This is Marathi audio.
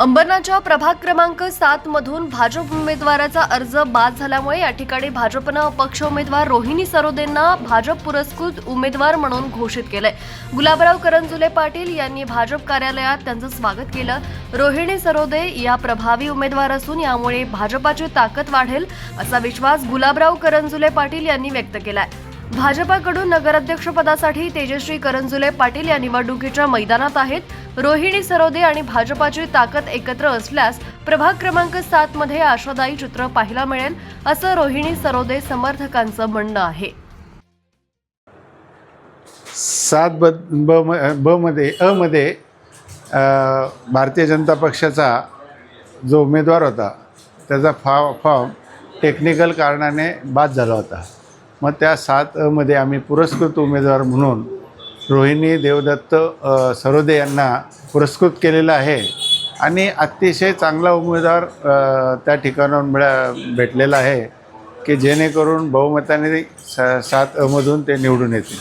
अंबरनाथच्या प्रभाग क्रमांक सात मधून भाजप उमेदवाराचा अर्ज बाद झाल्यामुळे या ठिकाणी भाजपनं अपक्ष उमेदवार रोहिणी सरोदेंना भाजप पुरस्कृत उमेदवार म्हणून घोषित केलंय. गुलाबराव करंजुले पाटील यांनी भाजप कार्यालयात त्यांचं स्वागत केलं. रोहिणी सरोदे या प्रभावी उमेदवार असून यामुळे भाजपाची ताकद वाढेल असा विश्वास गुलाबराव करंजुले पाटील यांनी व्यक्त केलाय. भाजपाकडून नगराध्यक्षपदासाठी तेजश्री करंजुले पाटील या निवडणुकीच्या मैदानात आहेत. रोहिणी सरोदे आणि भाजपाची ताकद एकत्र असल्यास प्रभाग क्रमांक सात मध्ये आशादायी चित्र पाहायला मिळेल असं रोहिणी सरोदे समर्थकांचं म्हणणं आहे. सात ब ब म- ब मध्ये अ मध्ये भारतीय जनता पक्षाचा जो उमेदवार होता त्याचा फा फॉर्म टेक्निकल कारणाने बाद झाला होता. मग त्या सातमध्ये आम्ही पुरस्कृत उमेदवार म्हणून रोहिणी देवदत्त सरोदे यांना पुरस्कृत केलेलं आहे. आणि अतिशय चांगला उमेदवार त्या ठिकाणाहून मिळा भेटलेला आहे की जेणेकरून बहुमताने स सात अमधून ते निवडून येतील.